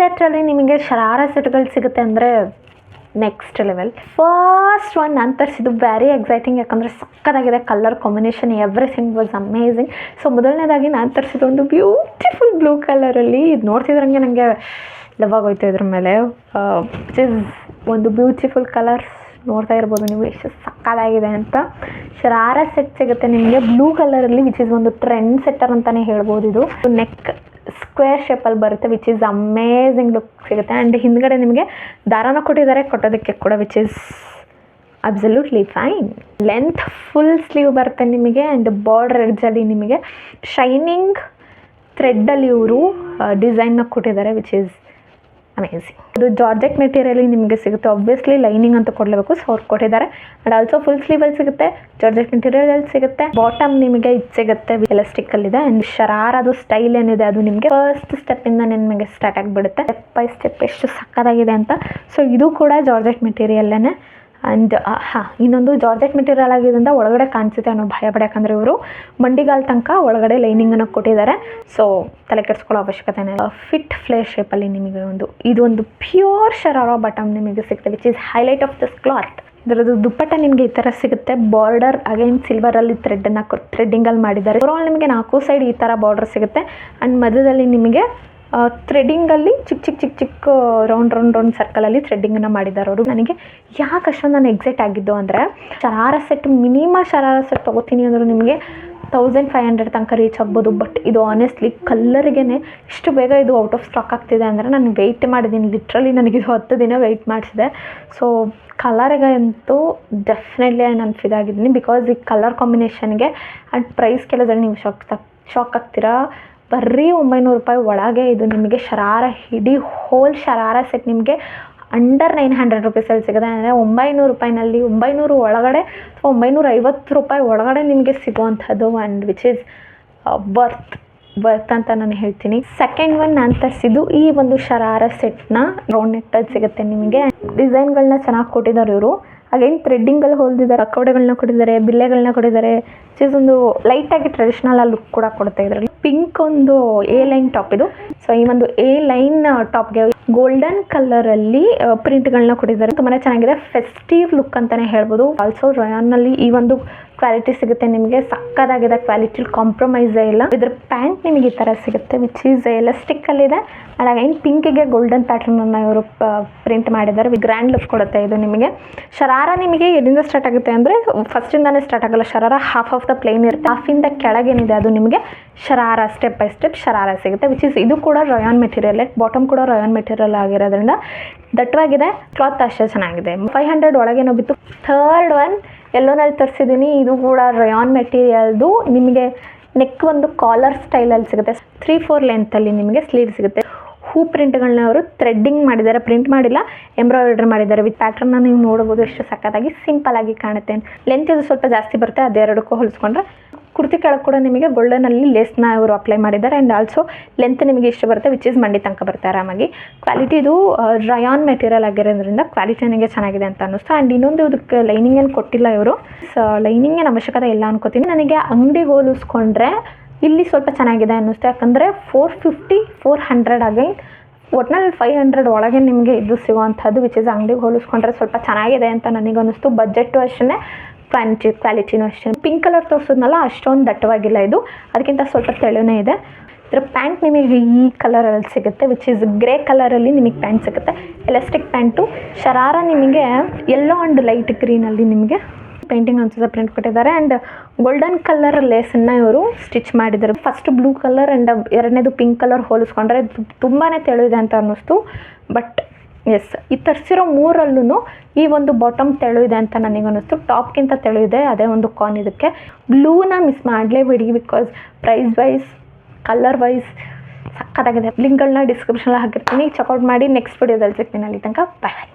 ಸೆಟ್ಟಲ್ಲಿ ನಿಮಗೆ ಶರಾರ ಸೆಟ್ಗಳು ಸಿಗುತ್ತೆ ಅಂದರೆ ನೆಕ್ಸ್ಟ್ ಲೆವೆಲ್. ಫಸ್ಟ್ ಒನ್ ನಾನು ತರಿಸಿದ್ದು ವೆರಿ ಎಕ್ಸೈಟಿಂಗ್ ಯಾಕಂದರೆ ಸಕ್ಕತ್ತಾಗಿದೆ. Colour combination everything was amazing so ಮೊದಲನೇದಾಗಿ ನಾನು ತರಿಸಿದ್ದು ಒಂದು ಬ್ಯೂಟಿಫುಲ್ ಬ್ಲೂ ಕಲರಲ್ಲಿ ಇದು ನೋಡ್ತಿದ್ರಂಗೆ ನನಗೆ ಲವ್ ಆಗೋಯ್ತು ಇದ್ರ ಮೇಲೆ. ವಿಚ್ ಇಸ್ ಒಂದು ಬ್ಯೂಟಿಫುಲ್ ಕಲರ್ಸ್ ನೋಡ್ತಾ ಇರ್ಬೋದು ನೀವು. ಎಷ್ಟು ಸಕ್ಕದಾಗಿದೆ ಅಂತ. ಶರಾರ ಸೆಟ್ ಸಿಗುತ್ತೆ ನಿಮಗೆ. ಬ್ಲೂ ಕಲರಲ್ಲಿ ವಿಚ್ ಇಸ್ ಒಂದು ಟ್ರೆಂಡ್ ಸೆಟ್ಟರ್ ಅಂತಲೇ ಹೇಳ್ಬೋದು ಇದು. ನೆಕ್ ಸ್ಕ್ವೇರ್ ಶೇಪಲ್ಲಿ ಬರುತ್ತೆ ವಿಚ್ ಈಸ್ ಅಮೇಝಿಂಗ್ ಲುಕ್ ಸಿಗುತ್ತೆ. ಆ್ಯಂಡ್ ಹಿಂದ್ಗಡೆ ನಿಮಗೆ ದಾರಾನ ಕೊಟ್ಟಿದ್ದಾರೆ, ಕೊಟ್ಟೋದಕ್ಕೆ ಕೂಡ which is absolutely fine length full sleeve ಬರುತ್ತೆ ನಿಮಗೆ ಆ್ಯಂಡ್ ಬಾರ್ಡರ್ ಎಡ್ಜಲ್ಲಿ ನಿಮಗೆ ಶೈನಿಂಗ್ ಥ್ರೆಡ್ಡಲ್ಲಿ ಇವರು ಡಿಸೈನ್ನ ಕೊಟ್ಟಿದ್ದಾರೆ ವಿಚ್ ಇಸ್ ಅಮೇಝಿಂಗ್ ಇದು ಜಾರ್ಜೆಟ್ ಮೆಟೀರಿಯಲ್ ನಿಮಗೆ ಸಿಗುತ್ತೆ. ಆಬ್ವಿಯಸ್ಲಿ ಲೈನಿಂಗ್ ಅಂತ ಕೊಡಲೇಬೇಕು. ಸೊ ಅವ್ರು ಕೊಟ್ಟಿದ್ದಾರೆ. ಆ್ಯಂಡ್ ಆಲ್ಸೋ ಫುಲ್ ಸ್ಲೀವಲ್ಲಿ ಸಿಗುತ್ತೆ. ಜಾರ್ಜೆಟ್ ಮೆಟೀರಿಯಲ್ ಸಿಗುತ್ತೆ. ಬಾಟಮ್ ನಿಮಗೆ ಇದು ಸಿಗುತ್ತೆ. ಎಲಾಸ್ಟಿಕ್ ಅಲ್ಲಿ ಇದೆ ಆ್ಯಂಡ್ ಶರಾರದು ಸ್ಟೈಲ್ ಏನಿದೆ, ಅದು ನಿಮಗೆ ಫಸ್ಟ್ ಸ್ಟೆಪ್ ಇಂದ ನಿಮಗೆ ಸ್ಟಾರ್ಟ್ ಆಗಿಬಿಡುತ್ತೆ. ಸ್ಟೆಪ್ ಬೈ ಸ್ಟೆಪ್ ಎಷ್ಟು ಸಕ್ಕದಾಗಿದೆ ಅಂತ. ಸೊ ಇದು ಕೂಡ ಜಾರ್ಜೆಟ್ ಮೆಟೀರಿಯಲ್ಲೇ ಆ್ಯಂಡ್ ಹಾಂ, ಇನ್ನೊಂದು ಜಾರ್ಜೆಟ್ ಮೆಟೀರಿಯಲ್ ಆಗಿದ್ದರಿಂದ ಒಳಗಡೆ ಕಾಣಿಸುತ್ತೆ ಅನ್ನೋ ಭಯ ಪಡ. ಯಾಕಂದರೆ ಇವರು ಮಂಡಿಗಾಲ್ ತನಕ ಒಳಗಡೆ ಲೈನಿಂಗನ್ನು ಕೊಟ್ಟಿದ್ದಾರೆ. ಸೊ ತಲೆ ಕೆಡಿಸ್ಕೊಳ್ಳೋ ಅವಶ್ಯಕತೆ ಇಲ್ಲ. ಫಿಟ್ ಫ್ಲೇರ್ ಶೇಪಲ್ಲಿ ನಿಮಗೆ ಒಂದು ಇದೊಂದು ಪ್ಯೂರ್ ಶರಾರ ಬಟಮ್ ನಿಮಗೆ ಸಿಗುತ್ತೆ which is highlight of this cloth ಇದರದ್ದು ದುಪ್ಪಟ್ಟ ನಿಮಗೆ ಈ ಥರ ಸಿಗುತ್ತೆ. ಬಾರ್ಡರ್ ಅಗೈನ್ ಸಿಲ್ವರಲ್ಲಿ ಥ್ರೆಡನ್ನು ಥ್ರೆಡ್ಡಿಂಗಲ್ಲಿ ಮಾಡಿದ್ದಾರೆ. ಓವರಾಲ್ ನಿಮಗೆ ನಾಲ್ಕು ಸೈಡ್ ಈ ಥರ ಬಾರ್ಡರ್ ಸಿಗುತ್ತೆ. ಆ್ಯಂಡ್ ಮಧ್ಯದಲ್ಲಿ ನಿಮಗೆ ಥ್ರೆಡ್ಡಿಂಗಲ್ಲಿ ಚಿಕ್ಕ ಚಿಕ್ಕ ಚಿಕ್ಕ ಚಿಕ್ಕ ರೌಂಡ್ ರೌಂಡ್ ರೌಂಡ್ ಸರ್ಕಲಲ್ಲಿ ಥ್ರೆಡ್ಡಿಂಗನ್ನು ಮಾಡಿದ್ದಾರೆ ಅವರು ನನಗೆ ಯಾಕೆ ಅಷ್ಟೊಂದು ನಾನು ಎಕ್ಸೈಟ್ ಆಗಿದ್ದು ಅಂದರೆ, sharara set minimum sharara set ತೊಗೋತೀನಿ ಅಂದರೂ ನಿಮಗೆ ತೌಸಂಡ್ ಫೈವ್ ಹಂಡ್ರೆಡ್ ತನಕ ರೀಚ್ ಆಗ್ಬೋದು. ಬಟ್ ಇದು ಆನೆಸ್ಟ್ಲಿ ಕಲ್ಲರ್ಗೇ ಇಷ್ಟು ಬೇಗ ಇದು ಔಟ್ ಆಫ್ ಸ್ಟಾಕ್ ಆಗ್ತಿದೆ ಅಂದರೆ ನಾನು ವೆಯ್ಟ್ ಮಾಡಿದ್ದೀನಿ ಲಿಟ್ರಲಿ ನನಗಿದು ಹತ್ತು ದಿನ ವೆಯ್ಟ್ ಮಾಡಿಸಿದೆ. ಸೊ ಕಲರ್ಗೆ ಅಂತೂ ಡೆಫಿನೆಟ್ಲಿ ನಾನು ಫಿದಾಗಿದ್ದೀನಿ ಬಿಕಾಸ್ ಈ ಕಲರ್ ಕಾಂಬಿನೇಷನ್ಗೆ ಆ್ಯಂಡ್ ಪ್ರೈಸ್ ಕೇಳಿದ್ರೆ ನೀವು ಶಾಕ್ ಶಾಕ್ ಆಗ್ತೀರಾ? ಬರೀ ಒಂಬೈನೂರು ರೂಪಾಯಿ ಒಳಗೆ ಇದು ನಿಮಗೆ ಶರಾರ ಇಡೀ ಹೋಲ್ ಶರಾರ ಸೆಟ್ ನಿಮಗೆ ಅಂಡರ್ ನೈನ್ ಹಂಡ್ರೆಡ್ ರುಪೀಸಲ್ಲಿ ಸಿಗುತ್ತೆ. ಅಂದರೆ ಒಂಬೈನೂರು ರೂಪಾಯಿನಲ್ಲಿ ಒಂಬೈನೂರು ಒಳಗಡೆ ಅಥವಾ ಒಂಬೈನೂರ ಐವತ್ತು ರೂಪಾಯಿ ಒಳಗಡೆ ನಿಮಗೆ ಸಿಗುವಂಥದ್ದು and which is worth worth ಅಂತ ನಾನು ಹೇಳ್ತೀನಿ. ಸೆಕೆಂಡ್ ಒನ್ ನಾನು ತರಿಸಿದ್ದು ಈ ಒಂದು ಶರಾರ ಸೆಟ್ನ ರೌಂಡ್ ನೆಟ್ಟಲ್ಲಿ ಸಿಗುತ್ತೆ ನಿಮಗೆ. ಡಿಸೈನ್ಗಳನ್ನ ಚೆನ್ನಾಗಿ ಕೊಟ್ಟಿದ್ದಾರೆ ಇವರು. ಅಗೇನ್ ಥ್ರೆಡ್ಡಿಂಗಲ್ಲಿ ಹೊಲ್ದಿದ್ದಾರೆ ಅಕ್ಕೋಡೆಗಳನ್ನ ಕೊಟ್ಟಿದ್ದಾರೆ ಬಿಲ್ಲೆಗಳನ್ನ ಕೊಟ್ಟಿದ್ದಾರೆ. ಚೀಸ್ ಒಂದು ಲೈಟಾಗಿ ಟ್ರೆಡಿಷ್ನಲ್ ಲುಕ್ ಕೂಡ ಕೊಡ್ತಾ ಇದರಲ್ಲಿ ಪಿಂಕ್ ಒಂದು ಎ ಲೈನ್ ಟಾಪ್ ಇದು. ಸೊ ಈ ಒಂದು ಎ ಲೈನ್ ಟಾಪ್ಗೆ ಗೋಲ್ಡನ್ ಕಲರ್ ಕಲರಲ್ಲಿ ಪ್ರಿಂಟ್ಗಳನ್ನ ಕೊಟ್ಟಿದ್ದಾರೆ. ತುಂಬಾನೇ ಚೆನ್ನಾಗಿದೆ. ಫೆಸ್ಟಿವ್ ಲುಕ್ ಅಂತಾನೆ ಹೇಳ್ಬೋದು. ಆಲ್ಸೋ ರಯಾನ್ನಲ್ಲಿ ಈ ಒಂದು ಕ್ವಾಲಿಟಿ ಸಿಗುತ್ತೆ ನಿಮಗೆ. ಸಕ್ಕದಾಗಿದೆ ಕ್ವಾಲಿಟಿ ಕಾಂಪ್ರಮೈಸೇ ಇಲ್ಲ. ಇದ್ರ ಪ್ಯಾಂಟ್ ನಿಮಗೆ ಈ ಥರ ಸಿಗುತ್ತೆ ವಿಚ್ ಈಸ್ ಎಲಾಸ್ಟಿಕ್ಕಲ್ಲಿದೆ ಆ್ಯಂಡ್ ಪಿಂಕ್ ಪಿಂಕಿಗೆ ಗೋಲ್ಡನ್ ಪ್ಯಾಟರ್ನನ್ನು ಇವರು ಪ್ರಿಂಟ್ ಮಾಡಿದ್ದಾರೆ. ಗ್ರ್ಯಾಂಡ್ ಲುಕ್ ಕೊಡುತ್ತೆ ಇದು ನಿಮಗೆ. ಶರಾರ ನಿಮಗೆ ಎಲ್ಲಿಂದ ಸ್ಟಾರ್ಟ್ ಆಗುತ್ತೆ ಅಂದರೆ ಫಸ್ಟಿಂದಾನೇ ಸ್ಟಾರ್ಟ್ ಆಗಲ್ಲ. Sharara half of the plain ಇರುತ್ತೆ. ಹಾಫಿಂದ ಕೆಳಗೇನಿದೆ ಅದು ನಿಮಗೆ. Sharara step by step sharara ಸಿಗುತ್ತೆ ವಿಚ್ ಇಸ್ ಇದು ಕೂಡ ರಯಾನ್ ಮೆಟೀರಿಯಲ್ ಬಾಟಮ್ ಕೂಡ ರಯಾನ್ ಮೆಟೀರಿಯಲ್ ಆಗಿರೋದ್ರಿಂದ ದಟ್ಟವಾಗಿದೆ ಕ್ಲಾತ್ ಅಷ್ಟೇ ಚೆನ್ನಾಗಿದೆ. ಫೈವ್ ಹಂಡ್ರೆಡ್ ಒಳಗೇನೋ ಬಿತ್ತು. ಥರ್ಡ್ ಒನ್ ಎಲ್ಲೋನಲ್ಲಿ ತರಿಸಿದ್ದೀನಿ, ಇದು ಕೂಡ ರಯಾನ್ ಮೆಟೀರಿಯಲ್ದು ನಿಮಗೆ ನೆಕ್ ಒಂದು ಕಾಲರ್ ಸ್ಟೈಲಲ್ಲಿ ಸಿಗುತ್ತೆ. ತ್ರೀ ಫೋರ್ ಲೆಂತಲ್ಲಿ ನಿಮಗೆ ಸ್ಲೀವ್ ಸಿಗುತ್ತೆ. ಹೂ ಪ್ರಿಂಟ್ಗಳನ್ನ ಅವರು ಥ್ರೆಡ್ಡಿಂಗ್ ಮಾಡಿದ್ದಾರೆ ಪ್ರಿಂಟ್ ಮಾಡಿಲ್ಲ ಎಂಬ್ರಾಯ್ಡ್ರಿ ಮಾಡಿದ್ದಾರೆ. ವಿತ್ ಪ್ಯಾಟ್ರನ್ನ ನೀವು ನೋಡ್ಬೋದು, ಎಷ್ಟು ಸಕ್ಕತ್ತಾಗಿ ಸಿಂಪಲ್ ಆಗಿ ಕಾಣುತ್ತೆ. ಲೆಂತ್ ಇದು ಸ್ವಲ್ಪ ಜಾಸ್ತಿ ಬರುತ್ತೆ ಅದೆರಡಕ್ಕೂ ಹೋಲಿಸ್ಕೊಂಡ್ರೆ ಕುರ್ತಿ ಕೆಳಗೆ ಕೂಡ ನಿಮಗೆ ಗೋಲ್ಡನಲ್ಲಿ ಲೇಸ್ನ ಇವರು ಅಪ್ಲೈ ಮಾಡಿದ್ದಾರೆ. ಆ್ಯಂಡ್ ಆಲ್ಸೋ ಲೆಂತ್ ನಿಮಗೆ ಇಷ್ಟು ಬರುತ್ತೆ ವಿಚ್ ಇಸ್ ಮಂಡಿ ತನಕ ಬರುತ್ತೆ ಆರಾಮಾಗಿ. ಕ್ವಾಲಿಟಿ ಇದು ರಯಾನ್ ಮೆಟೀರಿಯಲ್ ಆಗಿರೋದ್ರಿಂದ ಕ್ವಾಲಿಟಿ ನನಗೆ ಚೆನ್ನಾಗಿದೆ ಅಂತ ಅನ್ನಿಸ್ತು. ಆ್ಯಂಡ್ ಇನ್ನೊಂದು ಇದಕ್ಕೆ ಲೈನಿಂಗ್ ಏನು ಕೊಟ್ಟಿಲ್ಲ ಇವರು. ಸೊ ಲೈನಿಂಗ್ ಏನು ಅವಶ್ಯಕತೆ ಇಲ್ಲ ಅನ್ಕೋತೀನಿ. ನನಗೆ ಅಂಗಡಿಗೆ ಹೋಲಿಸ್ಕೊಂಡ್ರೆ ಇಲ್ಲಿ ಸ್ವಲ್ಪ ಚೆನ್ನಾಗಿದೆ ಅನ್ನಿಸ್ತು. ಯಾಕಂದರೆ four fifty four hundred again ಒಟ್ನಲ್ಲಿ ಫೈವ್ ಹಂಡ್ರೆಡ್ ಒಳಗೆ ನಿಮಗೆ ಇದು ಸಿಗುವಂಥದ್ದು ವಿಚ್ ಇಸ್ ಅಂಗಡಿಗೆ ಹೋಲಿಸ್ಕೊಂಡ್ರೆ ಸ್ವಲ್ಪ ಚೆನ್ನಾಗಿದೆ ಅಂತ ನನಗೆ ಅನ್ನಿಸ್ತು ಬಜೆಟ್ಟು ಅಷ್ಟೇ ಕ್ವಾಲಿಟಿ ಕ್ವಾಲಿಟಿನೂ ಅಷ್ಟೇ ಪಿಂಕ್ ಕಲರ್ ತೋರಿಸಿದ್ನಲ್ಲ, ಅಷ್ಟೊಂದು ದಟ್ಟವಾಗಿಲ್ಲ ಇದು. ಅದಕ್ಕಿಂತ ಸ್ವಲ್ಪ ತೆಳುನೇ ಇದೆ. ಇದರ ಪ್ಯಾಂಟ್ ನಿಮಗೆ ಈ ಕಲರಲ್ಲಿ ಸಿಗುತ್ತೆ ವಿಚ್ ಇಸ್ ಗ್ರೇ ಕಲರಲ್ಲಿ ನಿಮಗೆ ಪ್ಯಾಂಟ್ ಸಿಗುತ್ತೆ. ಎಲಾಸ್ಟಿಕ್ ಪ್ಯಾಂಟು ಶರಾರ ನಿಮಗೆ ಎಲ್ಲೋ ಆ್ಯಂಡ್ ಲೈಟ್ ಗ್ರೀನಲ್ಲಿ ನಿಮಗೆ ಪೇಂಟಿಂಗ್ ಅನ್ಸುತ್ತೆ ಪ್ರಿಂಟ್ ಕೊಟ್ಟಿದ್ದಾರೆ. ಆ್ಯಂಡ್ ಗೋಲ್ಡನ್ ಕಲರ್ ಲೇಸನ್ನು ಇವರು ಸ್ಟಿಚ್ ಮಾಡಿದ್ದಾರೆ ಫಸ್ಟ್ ಬ್ಲೂ ಕಲರ್ ಆ್ಯಂಡ್ ಎರಡನೇದು ಪಿಂಕ್ ಕಲರ್ ಹೋಲಿಸ್ಕೊಂಡ್ರೆ ತುಂಬಾ ತೆಳುವಿದೆ ಅಂತ ಅನ್ನಿಸ್ತು. ಬಟ್ ಎಸ್ ಈ ತರಿಸಿರೋ ಮೂರಲ್ಲೂ ಈ ಒಂದು ಬಾಟಮ್ ತೆಳು ಇದೆ ಅಂತ ನನಗೆ ಅನ್ನಿಸ್ತು ಟಾಪ್ಗಿಂತ ತೆಳು ಇದೆ ಅದೇ ಒಂದು ಕಾನ್ ಇದಕ್ಕೆ. ಬ್ಲೂನ miss ಮಾಡಲೇಬೇಡಿ because price wise colour wise ಸಕ್ಕತ್ತಾಗಿದೆ ಲಿಂಕ್ಗಳನ್ನ ಡಿಸ್ಕ್ರಿಪ್ಷನಲ್ಲಿ ಹಾಕಿರ್ತೀನಿ ಚೆಕ್ಔಟ್ ಮಾಡಿ ನೆಕ್ಸ್ಟ್ ವಿಡಿಯೋದಲ್ಲಿ ಸಿಗ್ತೀನಿ ಅಲ್ಲಿ ತನಕ. ಬಾಯ್